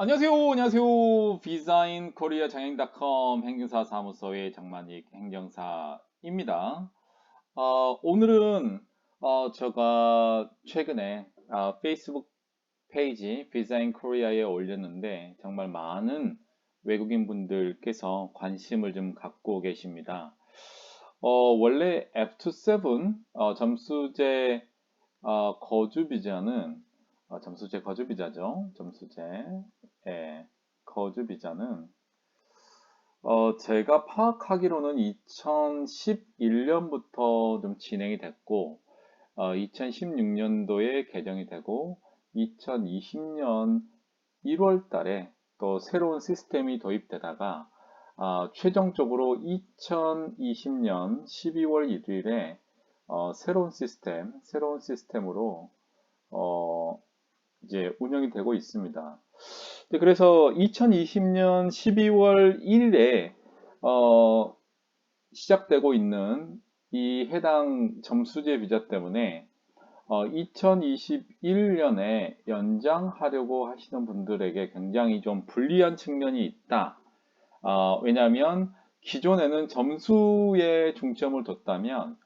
안녕하세요. 안녕하세요. 비자인 코리아 장행닷컴 행정사 사무소의 장만익 행정사입니다. 어, 오늘은 어, 제가 최근에 어, 페이스북 페이지 비자인 코리아에 올렸는데 정말 많은 외국인 분들께서 관심을 좀 갖고 계십니다. 어, 원래 F27 어, 점수제 어, 거주 비자는 어, 점수제 거주 비자죠. 점수제 예, 거주 비자는 어, 제가 파악하기로는 2011년부터 좀 진행이 됐고 어, 2016년도에 개정이 되고 2020년 1월 달에 또 새로운 시스템이 도입되다가 어, 최종적으로 2020년 12월 1일에 어, 새로운 시스템, 새로운 시스템으로 어, 이제 운영이 되고 있습니다. 네, 그래서 2020년 12월 1일에 어, 시작되고 있는 이 해당 점수제 비자 때문에 어, 2021년에 연장하려고 하시는 분들에게 굉장히 좀 불리한 측면이 있다. 어, 왜냐하면 기존에는 점수에 중점을 뒀다면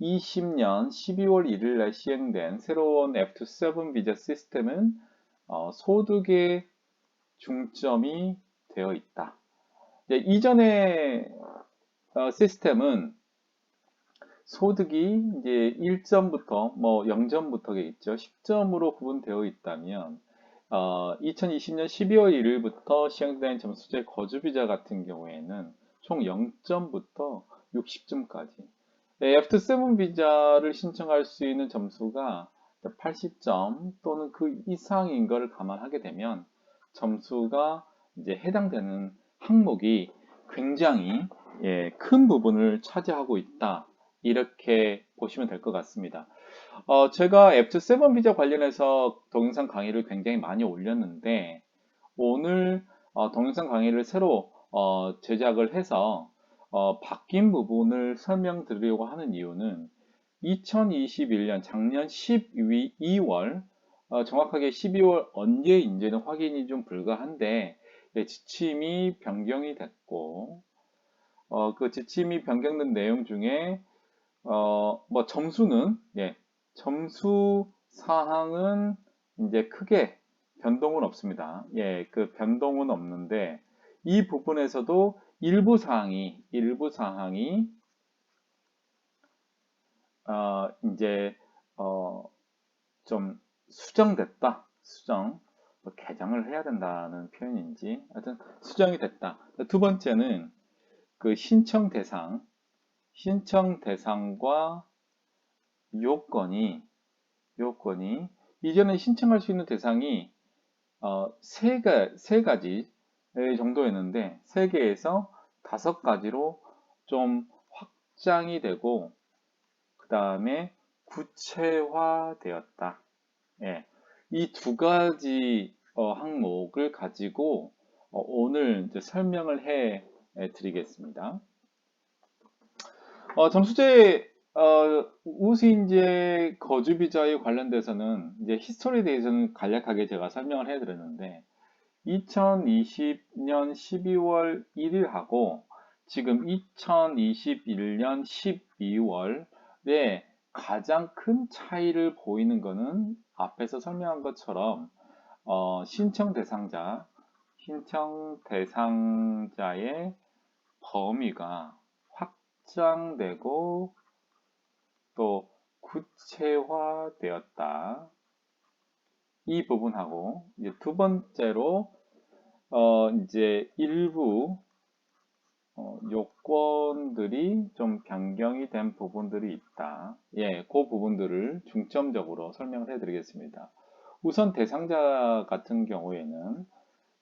2020년 12월 1일에 시행된 새로운 F27 비자 시스템은 어, 소득에 중점이 되어 있다. 이전의 어, 시스템은 소득이 이제 1점부터 뭐 0점부터가 있죠. 10점으로 구분되어 있다면 어, 2020년 12월 1일부터 시행된 점수제 거주비자 같은 경우에는 총 0점부터 60점까지 F7 비자를 신청할 수 있는 점수가 80점 또는 그 이상인 것을 감안하게 되면 점수가 이제 해당되는 항목이 굉장히 예, 큰 부분을 차지하고 있다. 이렇게 보시면 될 것 같습니다. 어, 제가 F7 비자 관련해서 동영상 강의를 굉장히 많이 올렸는데 오늘 어, 동영상 강의를 새로 어, 제작을 해서 어, 바뀐 부분을 설명드리려고 하는 이유는 2021년 작년 12월 어, 정확하게 12월 언제인지는 확인이 좀 불가한데 네, 지침이 변경이 됐고 어, 그 지침이 변경된 내용 중에 어, 뭐 점수는 예, 점수 사항은 이제 크게 변동은 없습니다. 예, 그 변동은 없는데 이 부분에서도 일부 사항이 일부 사항이 어, 이제 어, 좀 수정됐다. 수정. 뭐 개정을 해야 된다는 표현인지 하여튼 수정이 됐다. 두 번째는 그 신청 대상 신청 대상과 요건이 요건이 이전에 신청할 수 있는 대상이 어, 세, 가, 세 가지 정도였는데 세 개에서 다섯 가지로 좀 확장이 되고 그 다음에 구체화되었다. 예, 이 두 가지 어, 항목을 가지고 어, 오늘 설명을 해 드리겠습니다. 어, 점수제 어, 우수인재 거주비자에 관련돼서는 이제 히스토리에 대해서는 간략하게 제가 설명을 해드렸는데 2020년 12월 1일하고 지금 2021년 12월에 가장 큰 차이를 보이는 것은 앞에서 설명한 것처럼 어, 신청 대상자, 신청 대상자의 범위가 확장되고 또 구체화되었다. 이 부분하고 두 번째로 어 이제 일부 어 요건들이 좀 변경이 된 부분들이 있다. 예, 그 부분들을 중점적으로 설명을 해드리겠습니다. 우선 대상자 같은 경우에는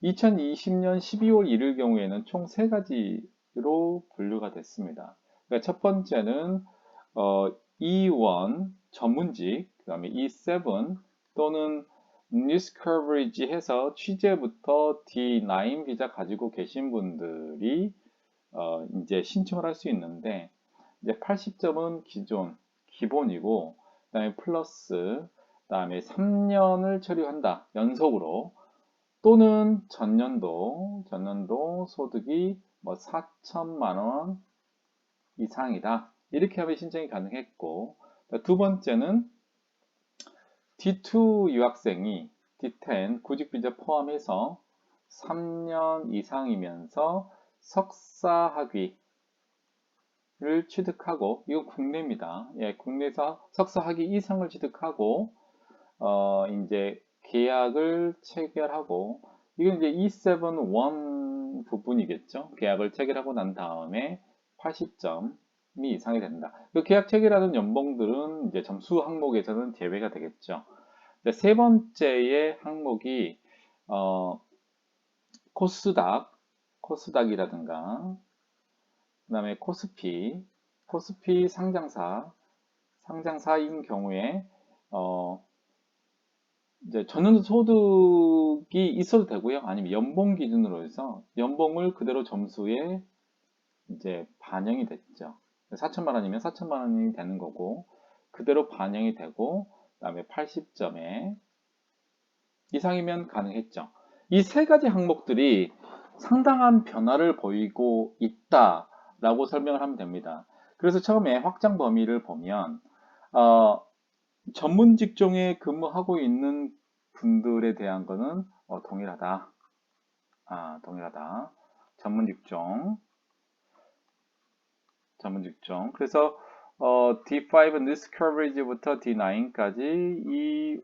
2020년 12월 1일 경우에는 총 세 가지로 분류가 됐습니다. 그러니까 첫 번째는 어, E1 전문직, 그 다음에 E7 또는 뉴스 커버리지 해서 취재부터 D9 비자 가지고 계신 분들이 어, 이제 신청을 할 수 있는데 이제 80점은 기존 기본이고 그다음에 플러스 그다음에 3년을 처리한다 연속으로 또는 전년도 전년도 소득이 뭐 4천만 원 이상이다. 이렇게 하면 신청이 가능했고 두 번째는 D2 유학생이 D10 구직비자 포함해서 3년 이상이면서 석사 학위를 취득하고 이건 국내입니다. 예, 국내에서 석사 학위 이상을 취득하고 어 이제 계약을 체결하고 이건 이제 E71 부분이겠죠. 계약을 체결하고 난 다음에 80점 이 이상이 된다. 그 계약 체결하는 연봉들은 이제 점수 항목에서는 제외가 되겠죠. 세 번째의 항목이 어, 코스닥, 코스닥이라든가 그 다음에 코스피, 코스피 상장사, 상장사인 경우에 어, 이제 전년 소득이 있어도 되고요. 아니면 연봉 기준으로 해서 연봉을 그대로 점수에 이제 반영이 됐죠. 4천만 원이면 4천만 원이 되는 거고 그대로 반영이 되고 그 다음에 80점에 이상이면 가능했죠. 이 세 가지 항목들이 상당한 변화를 보이고 있다라고 설명을 하면 됩니다. 그래서 처음에 확장 범위를 보면 어, 전문 직종에 근무하고 있는 분들에 대한 거는 어, 동일하다. 아, 동일하다. 전문 직종. 전문 직종. 그래서 어, D5 News Coverage부터 D9까지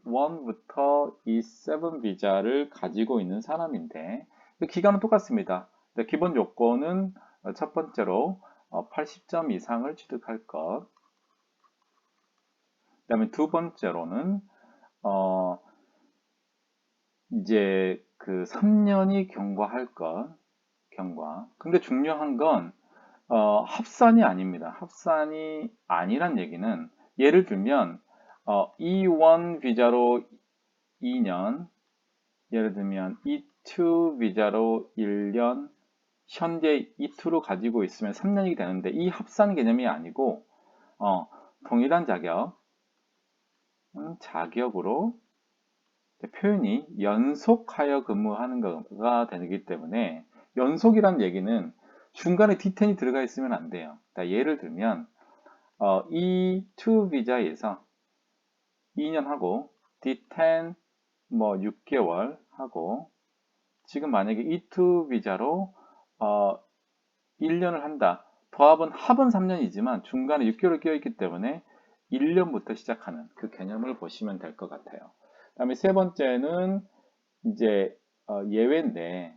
E1부터 E7 비자를 가지고 있는 사람인데 기간은 똑같습니다. 기본 요건은 어, 첫 번째로 80점 어, 이상을 취득할 것. 그 다음에 두 번째로는 어, 이제 그 3년이 경과할 것, 경과. 근데 중요한 건 어, 합산이 아닙니다. 합산이 아니란 얘기는 예를 들면 어, E1 비자로 2년, 예를 들면 E2 비자로 1년, 현재 E2로 가지고 있으면 3년이 되는데 이 합산 개념이 아니고 어, 동일한 자격, 음, 자격으로 표현이 연속하여 근무하는 거가 되기 때문에 연속이란 얘기는 중간에 D10이 들어가 있으면 안 돼요. 예를 들면 어, E2 비자에서 2년 하고 D10 뭐 6개월 하고 지금 만약에 E2 비자로 어, 1년을 한다. 더합은 합은 3년이지만 중간에 6개월이 끼어 있기 때문에 1년부터 시작하는 그 개념을 보시면 될 것 같아요. 그 다음에 세 번째는 이제 어, 예외인데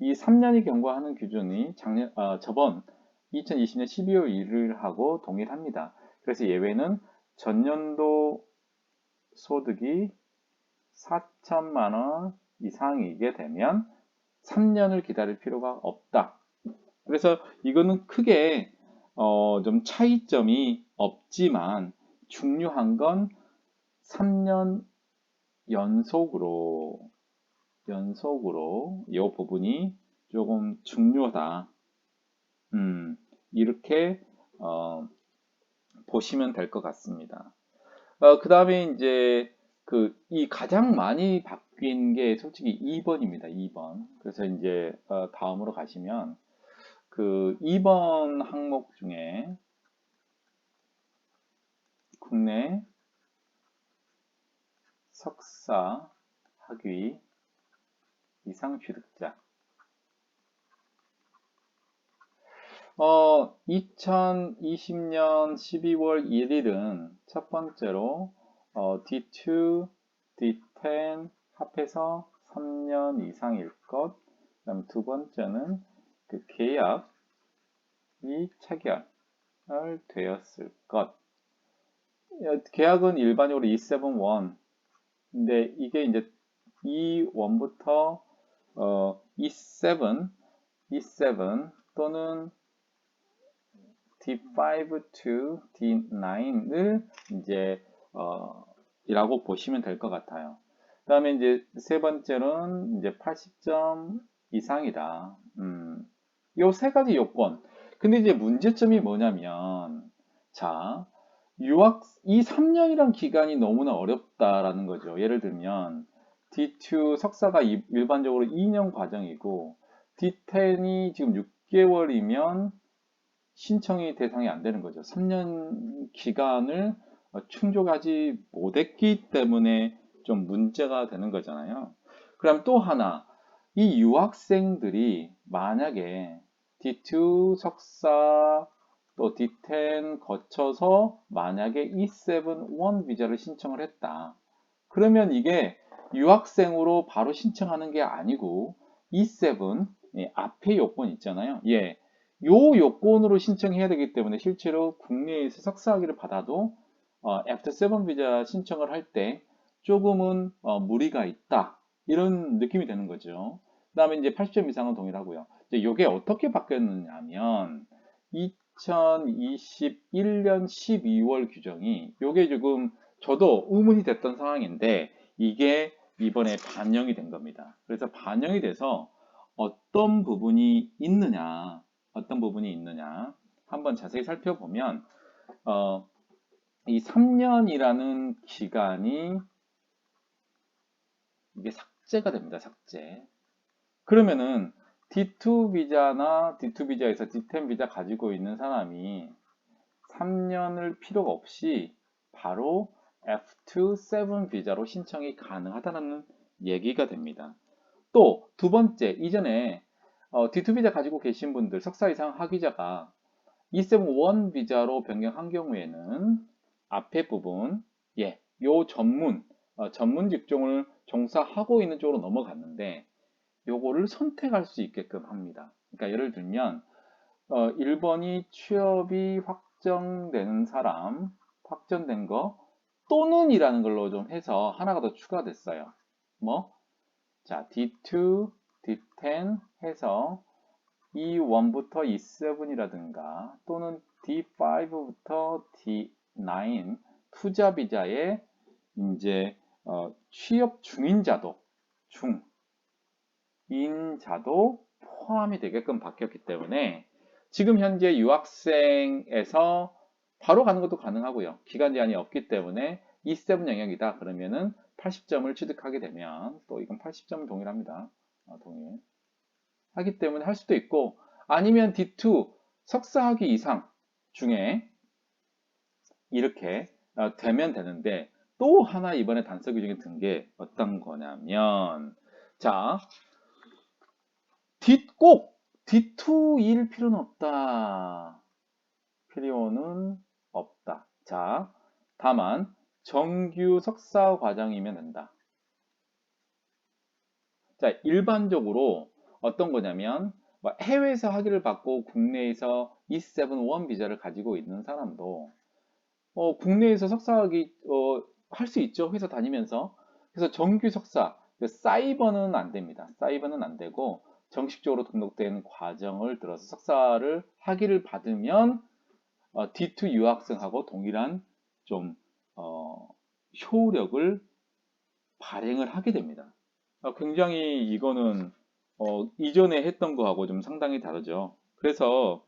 이 3년이 경과하는 기준이 작년, 어, 저번 2020년 12월 1일 하고 동일합니다. 그래서 예외는 전년도 소득이 4천만 원 이상이게 되면 3년을 기다릴 필요가 없다. 그래서 이거는 크게 어, 좀 차이점이 없지만 중요한 건 3년 연속으로 연속으로 이 부분이 조금 중요하다. 음, 이렇게 어, 보시면 될 것 같습니다. 어, 그 다음에 이제 그 이 가장 많이 바뀐 게 솔직히 2번입니다. 2번. 그래서 이제 어, 다음으로 가시면 그 2번 항목 중에 국내 석사 학위 이상 취득자 어, 2020년 12월 1일은 첫 번째로 어, D2, D10 합해서 3년 이상일 것. 그 다음 두 번째는 그 계약이 체결 되었을 것. 계약은 일반적으로 E71. 근데 이게 이제 E1부터 어, E7, E7 또는 D5 to D9을 이제 어, 이라고 보시면 될 것 같아요. 그 다음에 이제 세 번째로는 이제 80점 이상이다. 음, 요 세 가지 요건. 근데 이제 문제점이 뭐냐면, 자, 유학, 이 3년이란 기간이 너무나 어렵다라는 거죠. 예를 들면, D2 석사가 이- 일반적으로 2년 과정이고 D10이 지금 6개월이면 신청이 대상이 안 되는 거죠. 3년 기간을 어, 충족하지 못했기 때문에 좀 문제가 되는 거잖아요. 그럼 또 하나, 이 유학생들이 만약에 D2 석사 또 D10 거쳐서 만약에 E7-1 비자를 신청을 했다. 그러면 이게 유학생으로 바로 신청하는 게 아니고 E7 예, 앞에 요건 있잖아요. 예, 요 요건으로 신청해야 되기 때문에 실제로 국내에서 석사학위를 받아도 어, After 7 비자 신청을 할 때 조금은 어, 무리가 있다 이런 느낌이 되는 거죠. 그 다음에 이제 80점 이상은 동일하고요. 이제 이게 어떻게 바뀌었느냐면 2021년 12월 규정이 요게 지금 저도 의문이 됐던 상황인데 이게 이번에 반영이 된 겁니다. 그래서 반영이 돼서 어떤 부분이 있느냐, 어떤 부분이 있느냐 한번 자세히 살펴보면 어, 이 3년이라는 기간이 이게 삭제가 됩니다. 삭제. 그러면은 D2 비자나 D2 비자에서 D10 비자 가지고 있는 사람이 3년을 필요가 없이 바로 F2 7 비자로 신청이 가능하다는 얘기가 됩니다. 또 두 번째, 이전에 어, D2 비자 가지고 계신 분들, 석사 이상 학위자가 E7-1 비자로 변경한 경우에는 앞에 부분, 예, 요 전문, 어, 전문 직종을 종사하고 있는 쪽으로 넘어갔는데 요거를 선택할 수 있게끔 합니다. 그러니까 예를 들면 어, 1번이 취업이 확정되는 사람, 확정된 거 또는 이라는 걸로 좀 해서 하나가 더 추가됐어요. 뭐? 자, D2, D10 해서 E1부터 E7이라든가 또는 D5부터 D9 투자 비자에 이제 어, 취업 중인자도 중 인자도 포함이 되게끔 바뀌었기 때문에 지금 현재 유학생에서 바로 가는 것도 가능하고요. 기간 제한이 없기 때문에 E7 영역이다 그러면은 80점을 취득하게 되면 또 이건 80점 동일합니다. 어, 동일. 하기 때문에 할 수도 있고 아니면 D2 석사학위 이상 중에 이렇게 어, 되면 되는데 또 하나 이번에 단서 규정이 든 게 어떤 거냐면 자 D 꼭 D2일 필요는 없다. 필요는 없다. 자, 다만 정규 석사 과정이면 된다. 자, 일반적으로 어떤 거냐면 뭐 해외에서 학위를 받고 국내에서 E7-1 비자를 가지고 있는 사람도 어, 국내에서 석사학위 어, 할수 있죠. 회사 다니면서. 그래서 정규 석사, 그 사이버는 안 됩니다. 사이버는 안 되고 정식적으로 등록된 과정을 들어서 석사를 학위를 받으면 어, D2 유학생하고 동일한 좀 어, 효력을 발행을 하게 됩니다. 어, 굉장히 이거는 어, 이전에 했던 거하고 좀 상당히 다르죠. 그래서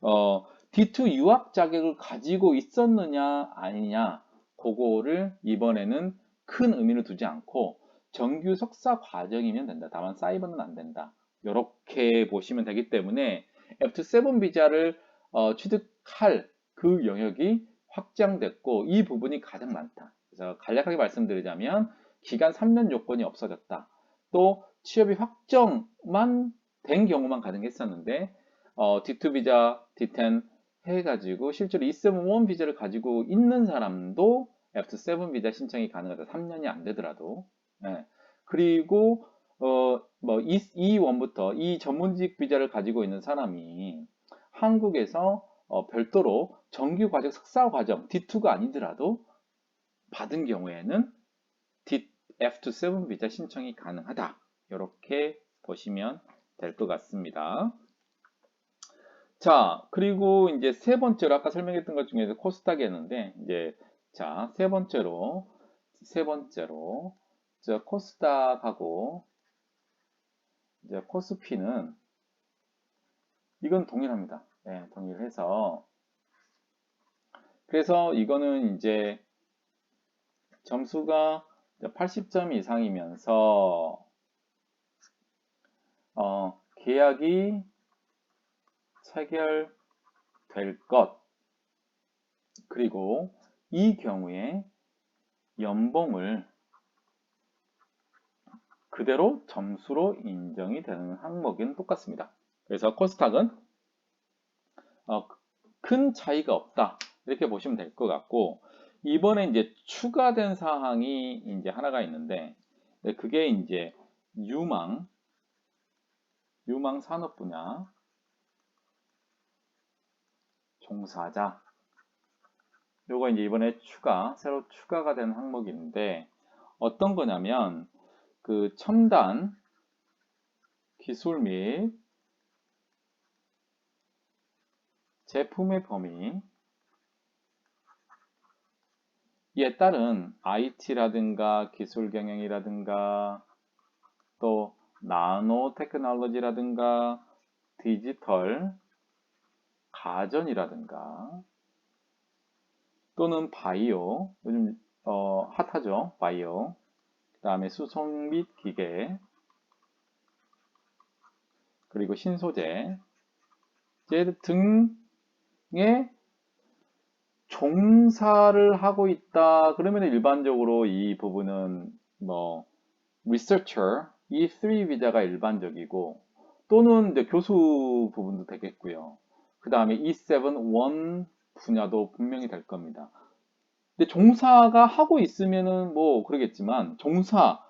어, D2 유학 자격을 가지고 있었느냐 아니냐 그거를 이번에는 큰 의미를 두지 않고 정규 석사 과정이면 된다. 다만 사이버는 안 된다. 이렇게 보시면 되기 때문에 F7 비자를 어, 취득 할그 영역이 확장됐고 이 부분이 가장 많다. 그래서 간략하게 말씀드리자면 기간 3년 요건이 없어졌다. 또 취업이 확정만 된 경우만 가능했었는데 어, D2 비자, D10 해가지고 실제로 E7-1 비자를 가지고 있는 사람도 F7 비자 신청이 가능하다. 3년이 안 되더라도. 네. 그리고 어, 뭐 E1부터 이 전문직 비자를 가지고 있는 사람이 한국에서 어, 별도로 정규 과정 석사 과정 D2가 아니더라도 받은 경우에는 D, F27 비자 신청이 가능하다. 이렇게 보시면 될 것 같습니다. 자, 그리고 이제 세 번째로 아까 설명했던 것 중에서 코스닥이었는데 이제 자, 세 번째로 세 번째로 저 코스닥하고 이제 코스피는 이건 동일합니다. 네, 동일해서 그래서 이거는 이제 점수가 80점 이상이면서 어, 계약이 체결될 것 그리고 이 경우에 연봉을 그대로 점수로 인정이 되는 항목은 똑같습니다. 그래서 코스닥은 어, 큰 차이가 없다. 이렇게 보시면 될 것 같고 이번에 이제 추가된 사항이 이제 하나가 있는데 네, 그게 이제 유망 유망 산업 분야 종사자. 요거 이제 이번에 추가 새로 추가가 된 항목인데 어떤 거냐면 그 첨단 기술 및 제품의 범위. 이에 따른 IT라든가 기술 경영이라든가 또 나노 테크놀로지라든가 디지털 가전이라든가 또는 바이오 요즘 어, 핫하죠? 바이오. 그 다음에 수송 및 기계. 그리고 신소재. 등 의 종사를 하고 있다 그러면 일반적으로 이 부분은 뭐 researcher E3 비자가 일반적이고 또는 이제 교수 부분도 되겠고요. 그 다음에 E7 1 분야도 분명히 될 겁니다. 근데 종사가 하고 있으면은 뭐 그러겠지만 종사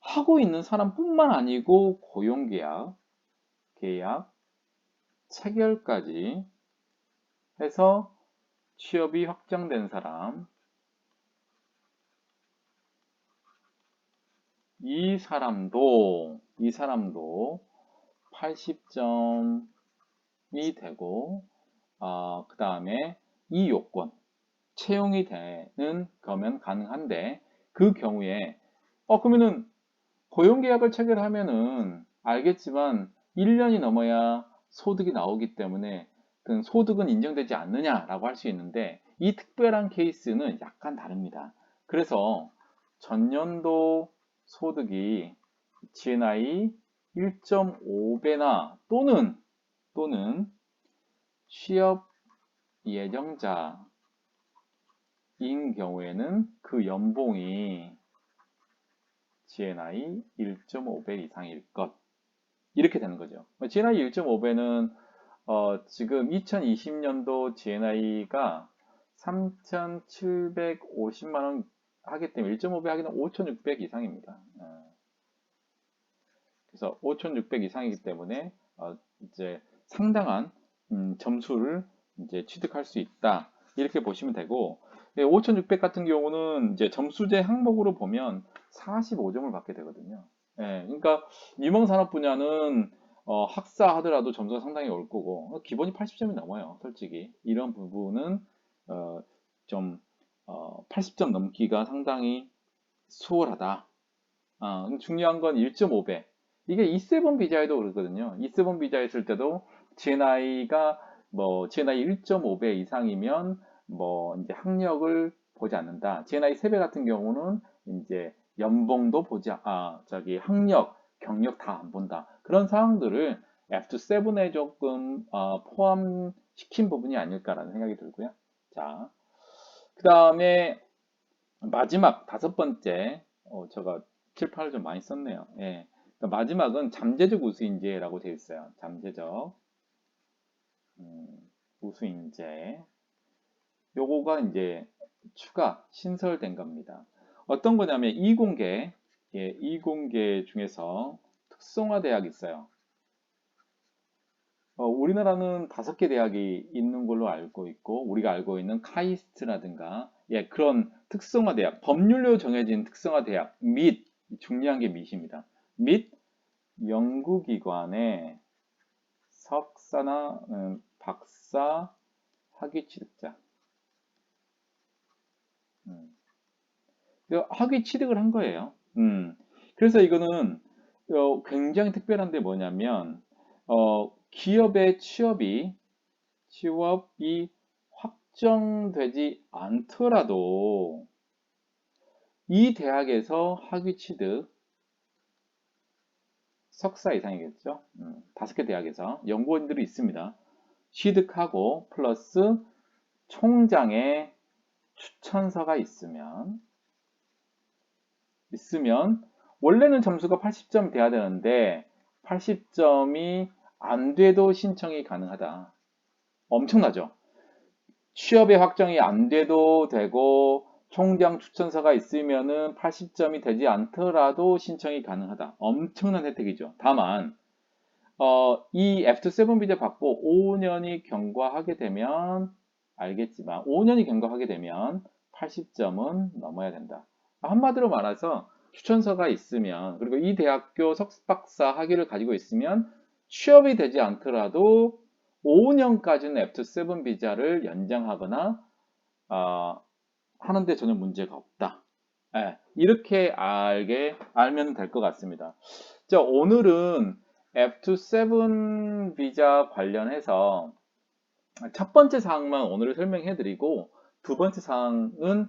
하고 있는 사람뿐만 아니고 고용계약, 계약, 체결까지 해서 취업이 확정된 사람. 이 사람도 이 사람도 80점이 되고 어, 그 다음에 이 요건 채용이 되는 거면 가능한데 그 경우에 어 그러면은 고용계약을 체결하면은 알겠지만 1년이 넘어야 소득이 나오기 때문에 그 소득은 인정되지 않느냐라고 할 수 있는데 이 특별한 케이스는 약간 다릅니다. 그래서 전년도 소득이 GNI 1.5배나 또는 또는 취업 예정자인 경우에는 그 연봉이 GNI 1.5배 이상일 것 이렇게 되는 거죠. GNI 1.5배는 어, 지금 2020년도 GNI가 3,750만원 하기 때문에 1.5배 하기는 5,600 이상입니다. 어. 그래서 5,600 이상이기 때문에 어, 이제 상당한 음, 점수를 이제 취득할 수 있다. 이렇게 보시면 되고 5,600 예, 같은 경우는 이제 점수제 항목으로 보면 45점을 받게 되거든요. 예, 그러니까 유망산업 분야는 어, 학사 하더라도 점수가 상당히 올 거고 기본이 80점이 넘어요. 솔직히 이런 부분은 어, 좀 어, 80점 넘기가 상당히 수월하다. 어, 중요한 건 1.5배. 이게 E7 비자에도 그렇거든요. E7 비자 했을 때도 GNI가 뭐 GNI 1.5배 이상이면 뭐 이제 학력을 보지 않는다. GNI 3배 같은 경우는 이제 연봉도 보지 아 저기 학력, 경력 다 안 본다. 그런 사항들을 F7에 조금 어, 포함시킨 부분이 아닐까라는 생각이 들고요. 자, 그 다음에 마지막 다섯 번째, 어, 제가 칠판을 좀 많이 썼네요. 예. 그러니까 마지막은 잠재적 우수인재라고 되어 있어요. 잠재적 음, 우수인재. 요거가 이제 추가 신설된 겁니다. 어떤 거냐면 이공계, 예, 이공계 중에서 특성화 대학이 있어요. 어, 우리나라는 다섯 개 대학이 있는 걸로 알고 있고 우리가 알고 있는 카이스트라든가 예, 그런 특성화 대학, 법률로 정해진 특성화 대학 및 중요한 게 밋입니다. 및 연구기관의 석사나 음, 박사 학위 취득자. 음. 학위 취득을 한 거예요. 음. 그래서 이거는 어, 굉장히 특별한데 뭐냐면 어, 기업의 취업이 취업이 확정되지 않더라도 이 대학에서 학위 취득 석사 이상이겠죠. 음, 다섯 개 대학에서 연구원들이 있습니다. 취득하고 플러스 총장의 추천서가 있으면 있으면 원래는 점수가 80점 돼야 되는데 80점이 안 돼도 신청이 가능하다. 엄청나죠? 취업의 확정이 안 돼도 되고 총장 추천서가 있으면은 80점이 되지 않더라도 신청이 가능하다. 엄청난 혜택이죠. 다만 어, 이 F7 비자 받고 5년이 경과하게 되면 알겠지만 5년이 경과하게 되면 80점은 넘어야 된다. 한마디로 말해서 추천서가 있으면 그리고 이 대학교 석박사 학위를 가지고 있으면 취업이 되지 않더라도 5년까지는 F7 비자를 연장하거나 어, 하는데 전혀 문제가 없다. 네, 이렇게 알게 알면 될 것 같습니다. 자, 오늘은 F7 비자 관련해서 첫 번째 사항만 오늘 설명해 드리고 두 번째 사항은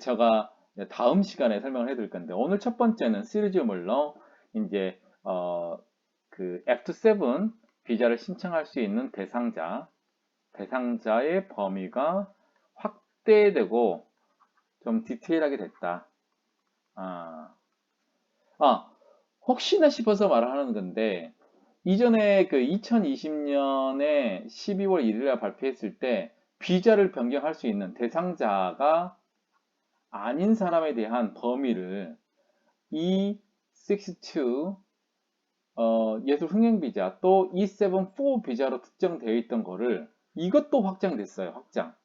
제가 다음 시간에 설명을 해 드릴 건데 오늘 첫 번째는 시리즈 물로 이제 어, 그 F7 비자를 신청할 수 있는 대상자 대상자의 범위가 확대되고 좀 디테일하게 됐다. 아, 아 혹시나 싶어서 말하는 건데 이전에 그 2020년에 12월 1일에 발표했을 때 비자를 변경할 수 있는 대상자가 아닌 사람에 대한 범위를 E62 어, 예술 흥행 비자 또 E74 비자로 특정되어 있던 거를 이것도 확장됐어요. 확장.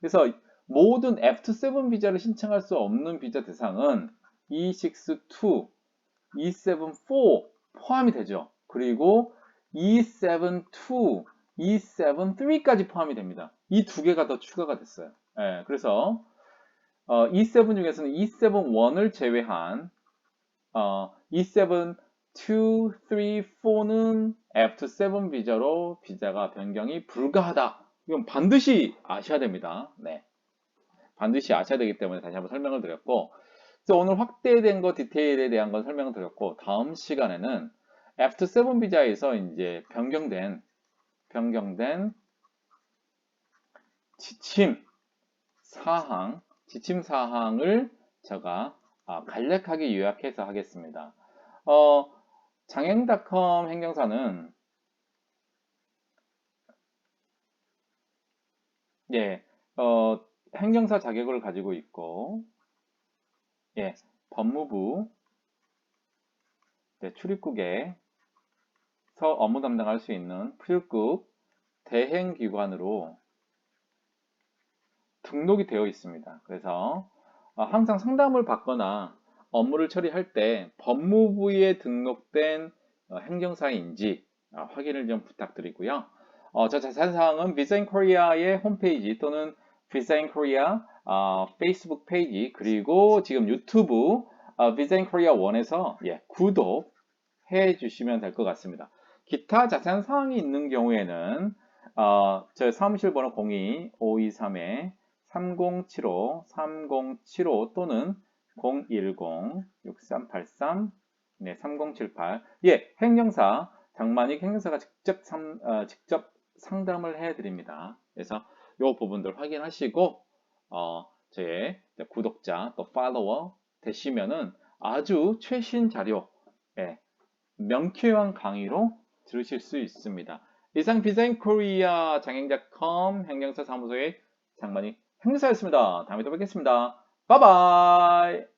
그래서 모든 F7 비자를 신청할 수 없는 비자 대상은 E62, E74 포함이 되죠. 그리고 E72, E73까지 포함이 됩니다. 이 두 개가 더 추가가 됐어요. 예, 그래서 어, E7 중에서는 E71을 제외한 어, E7, 2, 3, 4는 F7 비자로 비자가 변경이 불가하다. 이건 반드시 아셔야 됩니다. 네. 반드시 아셔야 되기 때문에 다시 한번 설명을 드렸고 오늘 확대된 거 디테일에 대한 건 설명을 드렸고 다음 시간에는 F7 비자에서 이제 변경된 변경된 지침 사항 지침 사항을 제가 아, 간략하게 요약해서 하겠습니다. 어, 장행닷컴 행정사는 예, 어, 행정사 자격을 가지고 있고 예, 법무부 네, 출입국에 서 업무 담당할 수 있는 출입국 대행기관으로 등록이 되어 있습니다. 그래서 어, 항상 상담을 받거나 업무를 처리할 때 법무부에 등록된 어, 행정사인지 어, 확인을 좀 부탁드리고요. 저 자세한 사항은 비자인 코리아의 홈페이지 또는 비자인 코리아 페이스북 페이지 그리고 지금 유튜브 비자인 코리아 1에서 예, 구독해 주시면 될 것 같습니다. 기타 자세한 사항이 있는 경우에는 어, 저 사무실 번호 02-523에 3075, 3075 또는 010-6383, 네, 3078. 예, 행정사, 장만익 행정사가 직접, 삼, 어, 직접 상담을 해드립니다. 그래서 이 부분들 확인하시고, 어, 저의 구독자 또 팔로워 되시면은 아주 최신 자료, 예, 명쾌한 강의로 들으실 수 있습니다. 이상 비자인 코리아 장행자컴 행정사 사무소의 장만익 행사였습니다. 다음에 또 뵙겠습니다. 바이바이!